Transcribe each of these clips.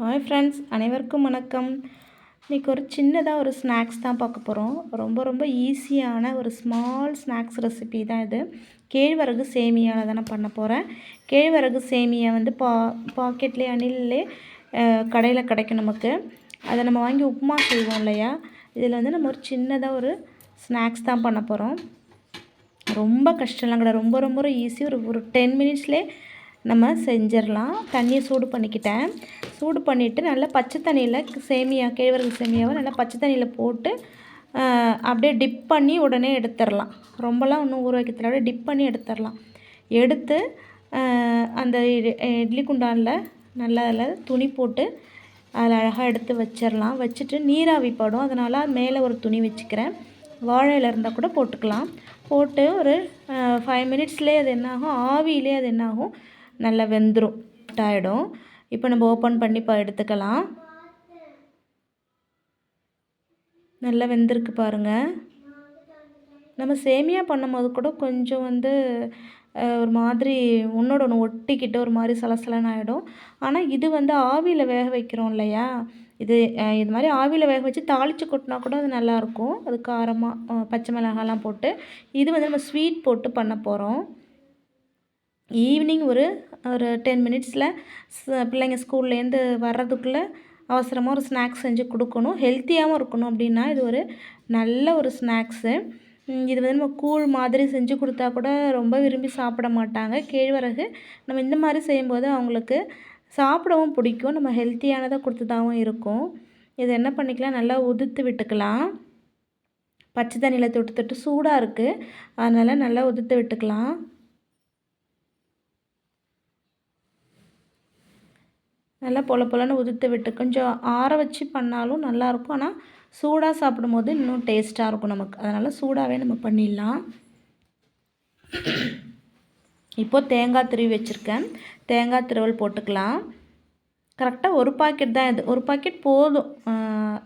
Hi friends அனைவருக்கும் வணக்கம். இன்றைக்கி ஒரு சின்னதாக ஒரு ஸ்நாக்ஸ் தான் பார்க்க போகிறோம் ரொம்ப ரொம்ப ஈஸியான ஒரு ஸ்மால் ஸ்நாக்ஸ் ரெசிபி தான் இது. கேழ்வரகு சேமியாவில் தான் நான் பண்ண போகிறேன் கேழ்வரகு சேமியா வந்து பா பாக்கெட்லேயே அணிலே கடையில் கிடைக்கும் நமக்கு. அதை நம்ம வாங்கி உப்புமா செய்வோம் இல்லையா? இதில் வந்து நம்ம ஒரு சின்னதாக ஒரு ஸ்நாக்ஸ் தான் பண்ண போகிறோம் ரொம்ப கஷ்டம்லாம் கிடையாது. ரொம்ப ரொம்ப ஈஸி ஒரு ஒரு டென் மினிட்ஸ்லேயே நம்ம செஞ்சிடலாம். தண்ணியை சூடு பண்ணிக்கிட்டேன். சூடு பண்ணிவிட்டு நல்லா பச்சை தண்ணியில் சேமியா கேழ்வரகு சேமியாவை நல்லா பச்சை தண்ணியில் போட்டு அப்படியே டிப் பண்ணி உடனே எடுத்துடலாம். ரொம்பலாம் ஒன்றும் ஊற வைக்க விட டிப் பண்ணி எடுத்துடலாம். எடுத்து அந்த இட்லி குண்டானில் நல்லா அதில் துணி போட்டு அதில் அழகாக எடுத்து வச்சிடலாம். வச்சுட்டு நீராவி படும். அதனால் மேலே ஒரு துணி வச்சுக்கிறேன். வாழையில் இருந்தால் கூட போட்டுக்கலாம். போட்டு ஒரு ஃபைவ் மினிட்ஸ்லேயே அது என்னாகும்? ஆவியிலே அது என்னாகும்? நல்லா வெந்துடும் ஆகிடும் இப்போ நம்ம ஓப்பன் பண்ணி இப்போ எடுத்துக்கலாம். நல்லா வெந்திருக்கு பாருங்கள் நம்ம சேமியா பண்ணும்போது கூட கொஞ்சம் வந்து ஒரு மாதிரி ஒன்றோட ஒன்று ஒட்டிக்கிட்டு ஒரு மாதிரி சலசலன்னு ஆகிடும் ஆனால் இது வந்து ஆவியில் வேக வைக்கிறோம் இல்லையா? இது இது மாதிரி ஆவியில் வேக வச்சு தாளித்து கொட்டினா கூட அது நல்லாயிருக்கும் அது காரமாக பச்சை மிளகாலாம் போட்டு. இது வந்து நம்ம ஸ்வீட் போட்டு பண்ண போகிறோம் ஈவினிங் ஒரு ஒரு டென் மினிட்ஸில் பிள்ளைங்க ஸ்கூல்லேருந்து வர்றதுக்குள்ளே அவசரமாக ஒரு ஸ்நாக்ஸ் செஞ்சு கொடுக்கணும். ஹெல்த்தியாகவும் இருக்கணும் அப்படின்னா இது ஒரு நல்ல ஒரு ஸ்நாக்ஸு இது வந்து நம்ம கூழ் மாதிரி செஞ்சு கொடுத்தா கூட ரொம்ப விரும்பி சாப்பிட மாட்டாங்க. கேழ்வரகு நம்ம இந்த மாதிரி செய்யும்போது அவங்களுக்கு சாப்பிடவும் பிடிக்கும். நம்ம ஹெல்த்தியானதாக கொடுத்ததாகவும் இருக்கும். இது என்ன பண்ணிக்கலாம்? நல்லா உதுத்து விட்டுக்கலாம். பச்சை தண்ணியில் தொட்டு தொட்டு சூடாக இருக்குது அதனால் நல்லா உதுத்து விட்டுக்கலாம். நல்லா பொல பொலன்னு உதிர்த்து விட்டு கொஞ்சம் ஆற வச்சு பண்ணாலும் நல்லாயிருக்கும். ஆனால் சூடாக சாப்பிடும்போது இன்னும் டேஸ்ட்டாக இருக்கும் நமக்கு. அதனால் சூடாகவே நம்ம பண்ணிடலாம். இப்போது தேங்காய் திருவி வச்சுருக்கேன். தேங்காய் திருவல் போட்டுக்கலாம். கரெக்டாக ஒரு பாக்கெட் தான் இது. ஒரு பாக்கெட் போதும்.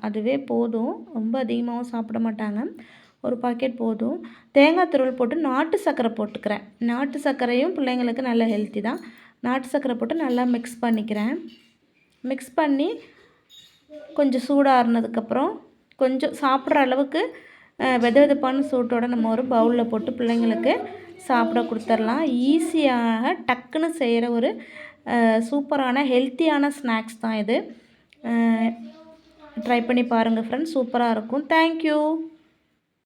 அதுவே போதும். ரொம்ப அதிகமாகவும் சாப்பிட மாட்டாங்க. ஒரு பாக்கெட் போதும். தேங்காய் திருவல் போட்டு நாட்டு சர்க்கரை போட்டுக்கிறேன். நாட்டு சர்க்கரையும் பிள்ளைங்களுக்கு நல்ல ஹெல்த்தி தான். நாட்டு சர்க்கரை போட்டு நல்லா மிக்ஸ் பண்ணிக்கிறேன். மிக்ஸ் பண்ணி கொஞ்சம் சூடாறினதுக்கப்புறம் கொஞ்சம் சாப்பிட்ற அளவுக்கு வெத வெதப்பான சூட்டோட நம்ம ஒரு பவுலில் போட்டு பிள்ளைங்களுக்கு சாப்பிட கொடுத்துர்லாம். ஈஸியாக டக்குன்னு செய்கிற ஒரு சூப்பரான ஹெல்த்தியான ஸ்நாக்ஸ் தான் இது. ட்ரை பண்ணி பாருங்கள் ஃப்ரெண்ட்ஸ் சூப்பராக இருக்கும். தேங்க்யூ